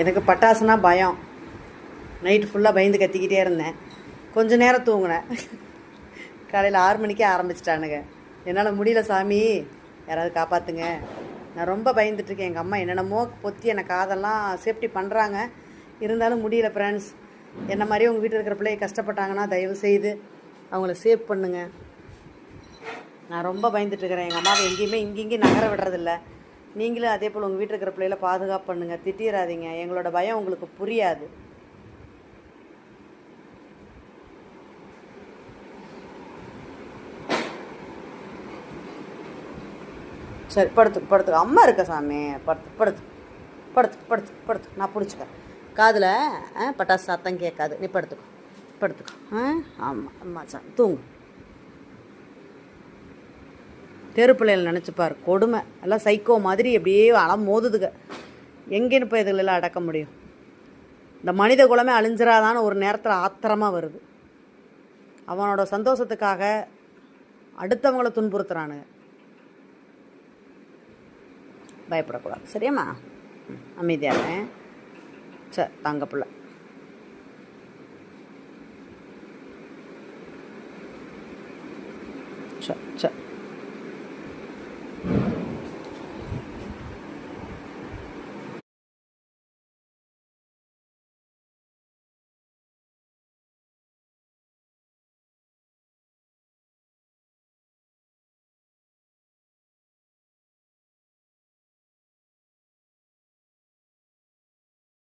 எனக்கு பட்டாசுனா பயம். நைட்டு ஃபுல்லாக பயந்து கத்திக்கிட்டே இருந்தேன். கொஞ்சம் நேரம் தூங்கினேன். காலையில் ஆறு மணிக்கே ஆரம்பிச்சிட்டானுங்க. என்னால் முடியல சாமி. யாராவது காப்பாற்றுங்க நான் ரொம்ப பயந்துட்டுருக்கேன் எங்கள் அம்மா என்னென்னமோ பொத்தி என்னை காதெல்லாம் சேஃப்டி பண்ணுறாங்க இருந்தாலும் முடியல ஃப்ரெண்ட்ஸ் என்ன மாதிரி உங்கள் வீட்டில் இருக்கிற பிள்ளைய கஷ்டப்பட்டாங்கன்னா தயவு செய்து அவங்கள சேவ் பண்ணுங்க. நான் ரொம்ப பயந்துட்டுருக்கிறேன் எங்கள் அம்மாவை எங்கேயுமே இங்கேயும் நகர விடுறதில்ல. நீங்களும் அதே போல் உங்கள் வீட்டில் இருக்கிற பிள்ளைகளை பாதுகாப்பு பண்ணுங்கள் திட்டிடாதீங்க எங்களோட பயம் உங்களுக்கு புரியாது. சரி படுத்து படுத்து. அம்மா இருக்க சாமி? படுத்து படுத்து. படுத்து படுத்து படுத்து. நான் பிடிச்சிக்கிறேன். காதில் பட்டாசு சத்தம் கேட்காது. நீ படுத்துக்கோ. படுத்துக்கோ. ஆ ஆமாம் அம்மா சாமி. தூங்கு. தெரு நினச்சிப்பார். கொடுமை. எல்லாம் சைக்கோ மாதிரி அப்படியே அலம் மோதுதுங்க எங்கேன்னு போய் இதுகளெல்லாம் அடக்க முடியும்? இந்த மனித குலமே அழிஞ்சிராதான்னு ஒரு நேரத்தில் ஆத்திரமாக வருது. அவனோட சந்தோஷத்துக்காக அடுத்தவங்கள துன்புறுத்துறானுங்க. பயப்படக்கூடாது. சரியாம்மா? அமைதியாக சரி தங்க பிள்ளை. சரி சரி